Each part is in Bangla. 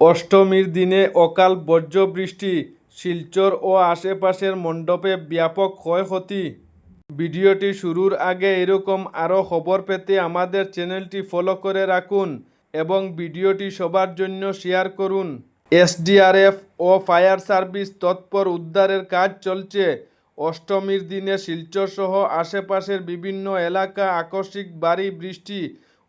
অষ্টমীর দিনে অকাল বজ্রবৃষ্টি, শিলচর ও আশেপাশের মণ্ডপে ব্যাপক ক্ষয়ক্ষতি। ভিডিওটি শুরুর আগে এরকম আরও খবর পেতে আমাদের চ্যানেলটি ফলো করে রাখুন এবং ভিডিওটি সবার জন্য শেয়ার করুন। এসডিআরএফ ও ফায়ার সার্ভিস তৎপর উদ্ধারের কাজ চলছে। অষ্টমীর দিনে শিলচর সহ আশেপাশের বিভিন্ন এলাকা আকস্মিক বাড়ি বৃষ্টি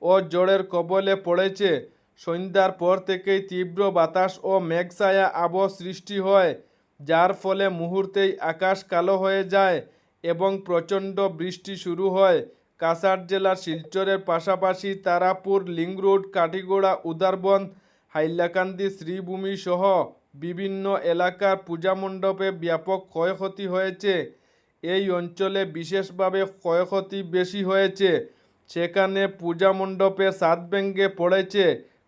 ও ঝড়ের কবলে পড়েছে। সন্ধ্যার পর থেকেই তীব্র বাতাস ও মেঘছায়া আবহ সৃষ্টি হয়, যার ফলে মুহূর্তেই আকাশ কালো হয়ে যায় এবং প্রচণ্ড বৃষ্টি শুরু হয়। কাছাড় জেলার শিলচরের পাশাপাশি তারাপুর লিং রোড উদারবন, হাইলাকান্দি, শ্রীভূমি সহ বিভিন্ন এলাকার পূজা মণ্ডপে ব্যাপক ক্ষয়ক্ষতি হয়েছে। এই অঞ্চলে বিশেষভাবে ক্ষয়ক্ষতি বেশি হয়েছে। সেখানে পূজা মণ্ডপে সাত ভেঙ্গে পড়েছে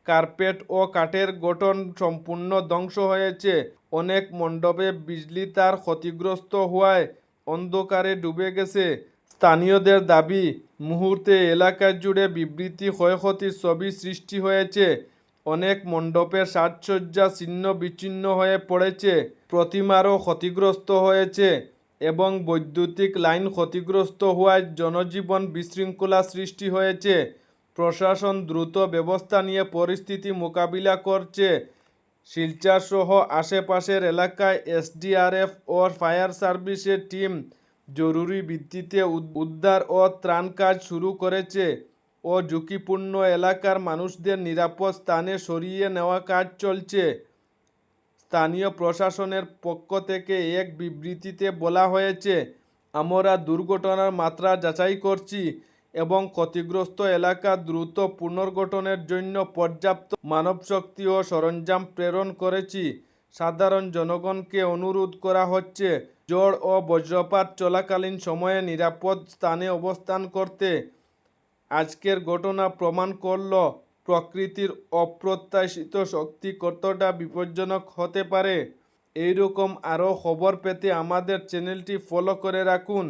কার্পেট ও কাঠের গঠন সম্পূর্ণ ধ্বংস হয়েছে। অনেক মণ্ডপে বিজলি তার ক্ষতিগ্রস্ত হওয়ায় অন্ধকারে ডুবে গেছে। স্থানীয়দের দাবি, মুহূর্তে এলাকা জুড়ে বিবৃতি ক্ষয়ক্ষতির ছবি সৃষ্টি হয়েছে। অনেক মণ্ডপের সাজসজ্জা ছিন্ন বিচ্ছিন্ন হয়ে পড়েছে প্রতিমারও ক্ষতিগ্রস্ত হয়েছে এবং বৈদ্যুতিক লাইন ক্ষতিগ্রস্ত হওয়ায় জনজীবন বিশৃঙ্খলা সৃষ্টি হয়েছে। প্রশাসন দ্রুত ব্যবস্থা নিয়ে পরিস্থিতি মোকাবিলা করছে। শিলচর সহ আশেপাশের এলাকায় এসডিআরএফ ও ফায়ার সার্ভিসের টিম জরুরি ভিত্তিতে উদ্ধার ও ত্রাণ কাজ শুরু করেছে ও ঝুঁকিপূর্ণ এলাকার মানুষদের নিরাপদ স্থানে সরিয়ে নেওয়া কাজ চলছে। স্থানীয় প্রশাসনের পক্ষ থেকে এক বিবৃতিতে বলা হয়েছে, আমরা দুর্ঘটনার মাত্রা যাচাই করছি এবং ক্ষতিগ্রস্ত এলাকা দ্রুত পুনর্গঠনের জন্য পর্যাপ্ত মানবশক্তি ও সরঞ্জাম প্রেরণ করেছি। সাধারণ জনগণকে অনুরোধ করা হচ্ছে ঝড় ও বজ্রপাত চলাকালীন সময়ে নিরাপদ স্থানে অবস্থান করতে। আজকের ঘটনা প্রমাণ করল, প্রকৃতির অপ্রত্যাশিত শক্তি কতটা বিপজ্জনক হতে পারে। এইরকম আরও খবর পেতে আমাদের চ্যানেলটি ফলো করে রাখুন।